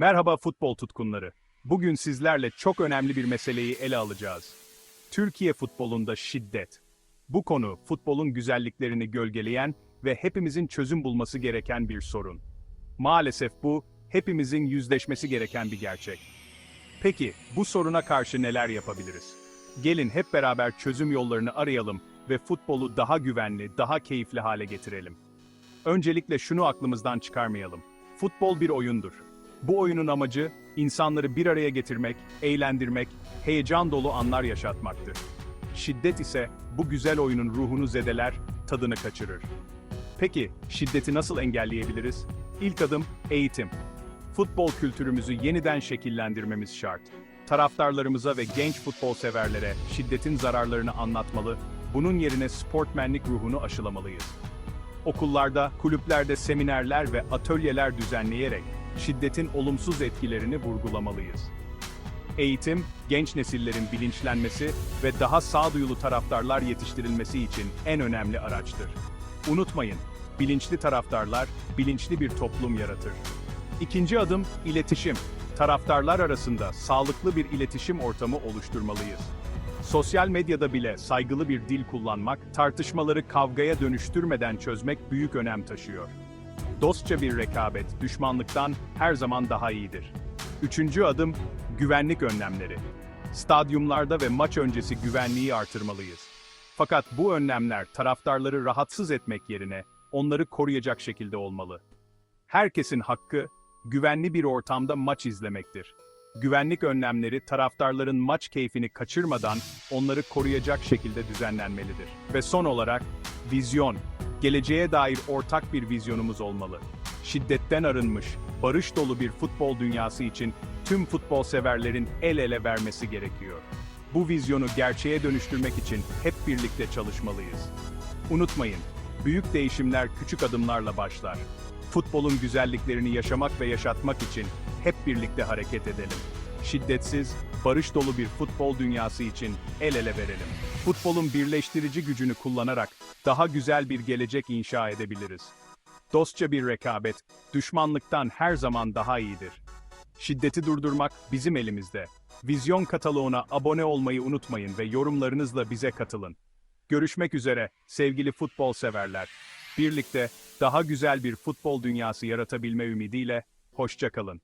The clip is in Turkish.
Merhaba futbol tutkunları. Bugün sizlerle çok önemli bir meseleyi ele alacağız. Türkiye futbolunda şiddet. Bu konu futbolun güzelliklerini gölgeleyen ve hepimizin çözüm bulması gereken bir sorun. Maalesef bu hepimizin yüzleşmesi gereken bir gerçek. Peki bu soruna karşı neler yapabiliriz? Gelin hep beraber çözüm yollarını arayalım ve futbolu daha güvenli, daha keyifli hale getirelim. Öncelikle şunu aklımızdan çıkarmayalım. Futbol bir oyundur. Bu oyunun amacı insanları bir araya getirmek, eğlendirmek, heyecan dolu anlar yaşatmaktır. Şiddet ise bu güzel oyunun ruhunu zedeler, tadını kaçırır. Peki şiddeti nasıl engelleyebiliriz? İlk adım eğitim. Futbol kültürümüzü yeniden şekillendirmemiz şart. Taraftarlarımıza ve genç futbol severlere şiddetin zararlarını anlatmalı, bunun yerine sportmenlik ruhunu aşılamalıyız. Okullarda, kulüplerde seminerler ve atölyeler düzenleyerek şiddetin olumsuz etkilerini vurgulamalıyız. Eğitim, genç nesillerin bilinçlenmesi ve daha sağduyulu taraftarlar yetiştirilmesi için en önemli araçtır. Unutmayın, bilinçli taraftarlar, bilinçli bir toplum yaratır. İkinci adım, iletişim. Taraftarlar arasında sağlıklı bir iletişim ortamı oluşturmalıyız. Sosyal medyada bile saygılı bir dil kullanmak, tartışmaları kavgaya dönüştürmeden çözmek büyük önem taşıyor. Dostça bir rekabet, düşmanlıktan her zaman daha iyidir. Üçüncü adım, güvenlik önlemleri. Stadyumlarda ve maç öncesi güvenliği artırmalıyız. Fakat bu önlemler taraftarları rahatsız etmek yerine onları koruyacak şekilde olmalı. Herkesin hakkı, güvenli bir ortamda maç izlemektir. Güvenlik önlemleri taraftarların maç keyfini kaçırmadan onları koruyacak şekilde düzenlenmelidir. Ve son olarak, vizyon. Geleceğe dair ortak bir vizyonumuz olmalı. Şiddetten arınmış, barış dolu bir futbol dünyası için tüm futbol severlerin el ele vermesi gerekiyor. Bu vizyonu gerçeğe dönüştürmek için hep birlikte çalışmalıyız. Unutmayın, büyük değişimler küçük adımlarla başlar. Futbolun güzelliklerini yaşamak ve yaşatmak için hep birlikte hareket edelim. Şiddetsiz, barış dolu bir futbol dünyası için el ele verelim. Futbolun birleştirici gücünü kullanarak daha güzel bir gelecek inşa edebiliriz. Dostça bir rekabet, düşmanlıktan her zaman daha iyidir. Şiddeti durdurmak bizim elimizde. Vizyon kataloğuna abone olmayı unutmayın ve yorumlarınızla bize katılın. Görüşmek üzere sevgili futbol severler. Birlikte daha güzel bir futbol dünyası yaratabilme ümidiyle hoşça kalın.